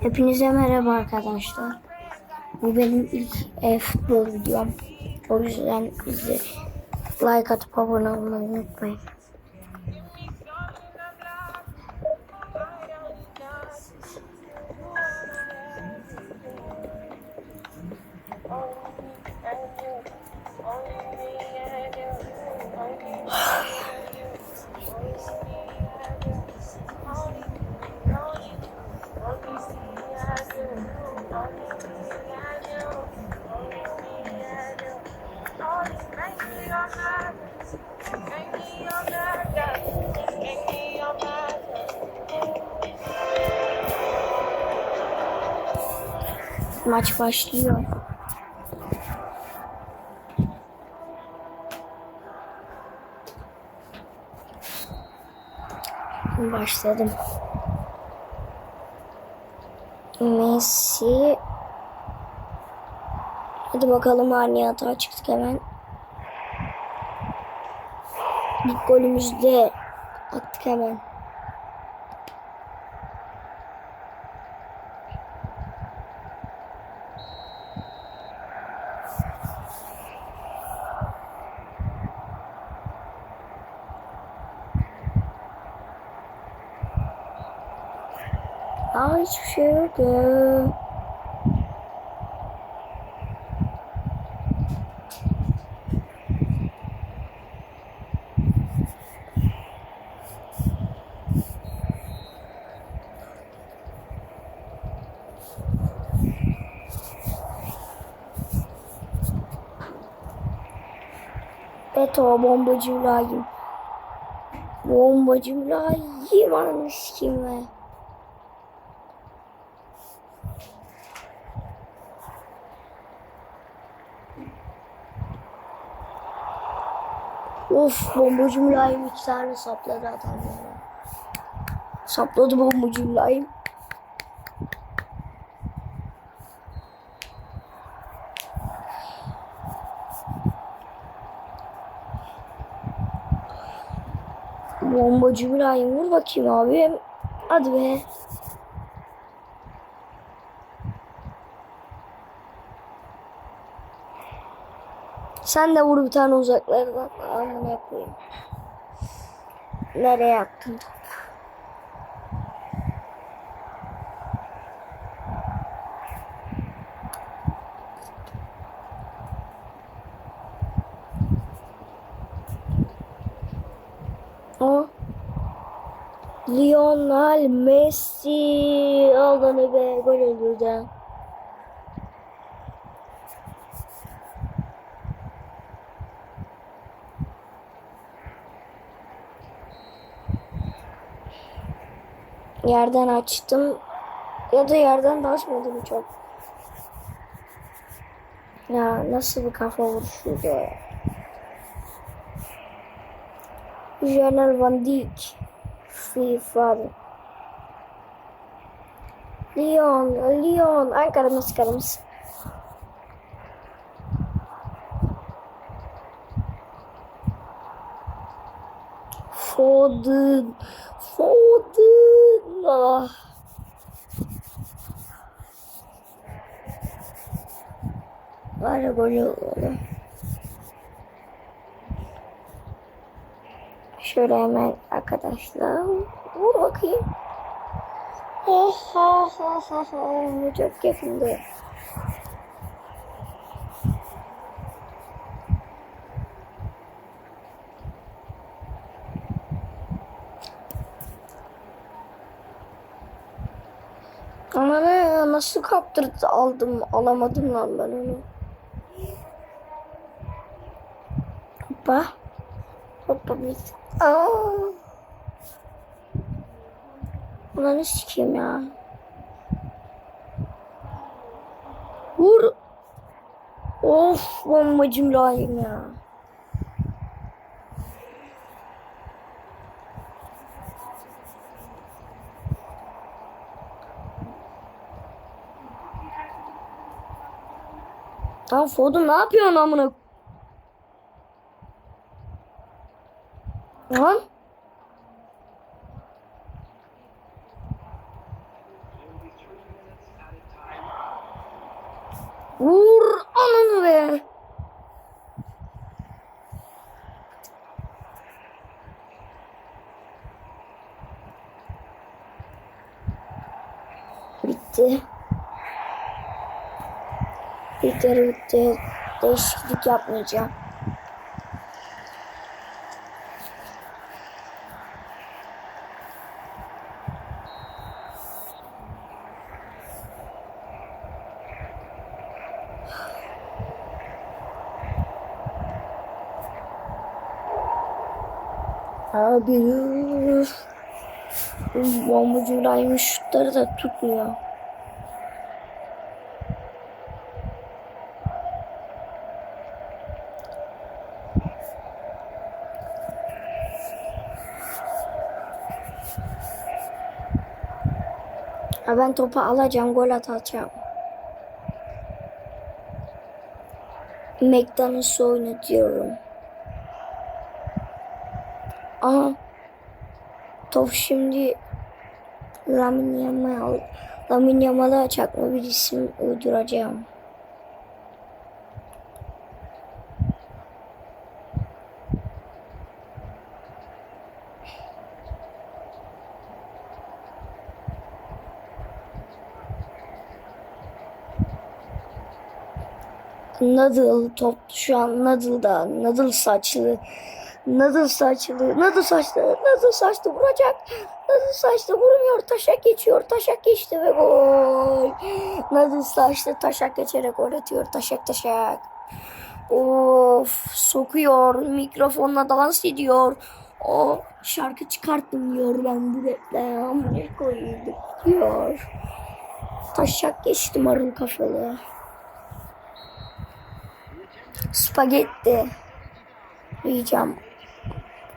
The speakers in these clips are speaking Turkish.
Hepinize merhaba arkadaşlar. Bu benim ilk e-futbol videom. O yüzden bizi like atıp abone olmayı unutmayın. Maç başlıyor. Başladım. Messi Hadi bakalım ani hata çıktık hemen. İlk golümüzü de attık hemen. Aa hiçbir şey yok ya. Beto bombacı mülayim. Bombacı mülayim anmış kime? Of bombacı mülayim iki tane sapladı adamlara. Sapladı bombacı mülayim. Bombacı mülayim vur bakayım abi. Hadi be. Sen de vur bir tane uzaklardan. Amına koyayım. Nereye attın? Lionel Messi aldığını be gol öldürdü. Yerden açtım. Ya da yerden de açmadım çok. Ya nasıl bir kafa vuruşuydu o ya. General Van Dijk. FIFA. Lyon, Lyon. Ankara'mız karımız. Foden. Foden. Ah. Var ya golü oldu. Şöyle hemen arkadaşlar vur bakayım. Ha ha ha ha ha çok yakındı. Ama ne nasıl kaptırdı aldım alamadım lan ben onu. Hoppa. Hoppa biz. Aa. Sikeyim ya. Vur. Of bombacım layım ya. Lan Foden ne yapıyorsun amına? Lan. Vur ananı be. Bitti. Bir bitti. Değişiklik yapmayacağım. Abi bombacı İbrahim'in şutları da tutmuyor. Ha ben topu alacağım, gol atacağım. McDonald's oynatıyorum. Aha. Top şimdi Lamin Yamal Lamin Yamal'a çakma bir isim uyduracağım. Nadal top şu an Nadal'da. Nadal saçlı. Nadal saçlı. Nadal saçlı. Nadal saçlı vuracak. Nadal saçlı vurmuyor taşak geçiyor. Taşak geçti ve gol. Nadal saçlı taşak geçerek gol atıyor. Taşak taşak. Of sokuyor. Mikrofonla dans ediyor. O şarkı çıkarttım diyor. Ben bu reklam koyduk diyor. Taşak geçti marul kafalı Spagetti yiyeceğim.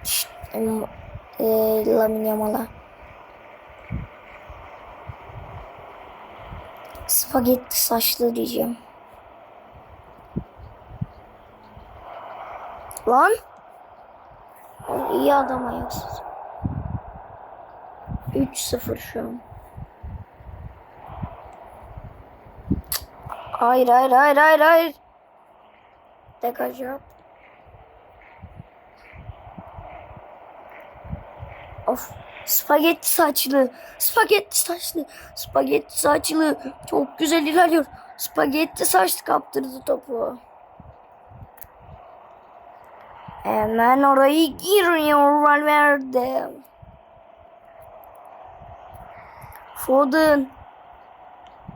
Şşt, e, Lamin. Spagetti saçlı diyeceğim. Lan iyi adam ayaksız. 3-0 şu an. Hayır hayır hayır hayır hayır. Degaj. Of. Spagetti saçlı. Spagetti saçlı. Spagetti saçlı. Çok güzel ilerliyor. Spagetti saçlı kaptırdı topu. Hemen orayı giriyor Valverde. Foden.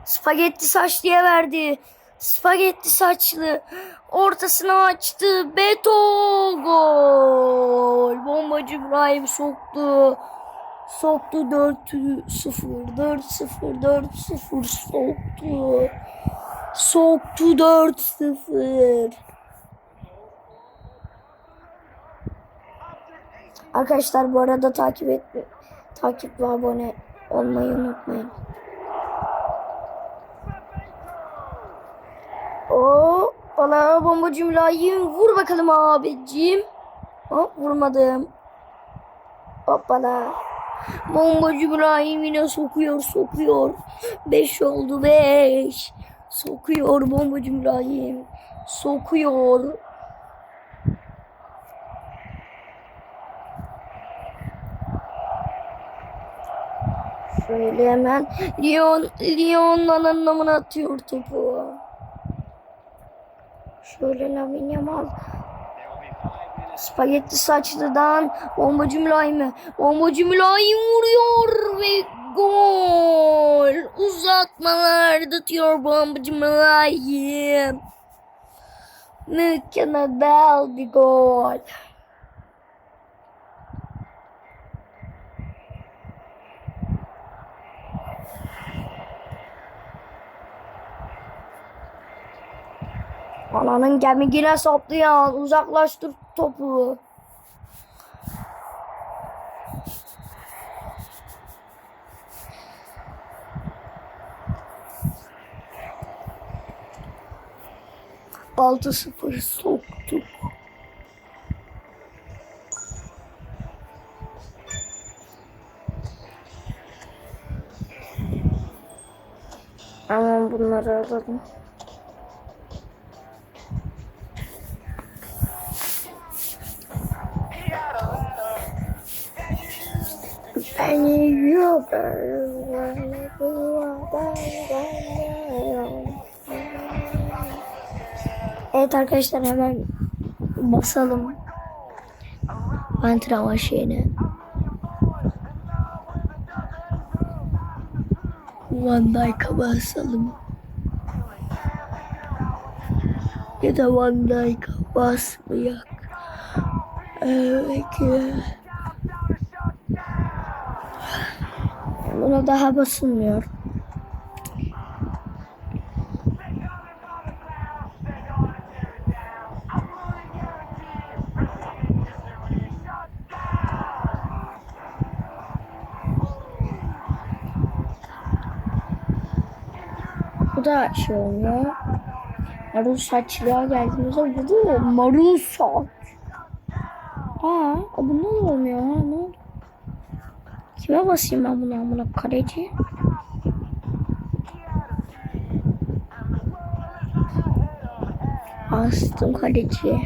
Spagetti saçlıya verdi. Spagetti saçlı. Ortasına açtı. Beto gol. Bombacı İbrahim soktu. Soktu 4-0. 4-0. 4-0 soktu. Soktu 4-0. Arkadaşlar bu arada takip etme, takip ve abone olmayı unutmayın. O bana bombacı mülayim vur bakalım abicim. Hop vurmadım. Hoppala. Bombacı mülayim yine sokuyor sokuyor. 5 oldu 5. Sokuyor bombacı mülayim. Sokuyor. Şöyle hemen Leon, Leon'dan anlamına atıyor topu. Şöyle Lamin Yamal. Spagetti saçlıdan bombacı mülayimi. Bombacı mülayim vuruyor ve gol. Uzatmalarda atıyor bombacı mülayim. Mükemmel bir gol. Ananın gemigine soktu ya. Uzaklaştır topu. Altı sıfır soktuk. Hemen bunları alalım. Evet arkadaşlar hemen basalım antrenman şeyine. Van Dijk'a basalım. Ya da Van Dijk'a basmayak. Evet. Buna daha basılmıyor. Bu da şey oluyor. Marul saçlığa geldiğimizde bu da marul saç. Aa, bundan olmuyor ha ne? Kime basayım ben buna buna kaleci? Bastım kaleciye.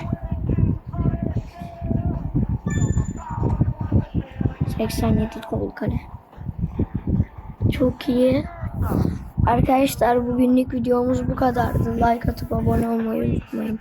87 gol kale. Çok iyi. Arkadaşlar bugünlük videomuz bu kadardı. Like atıp abone olmayı unutmayın.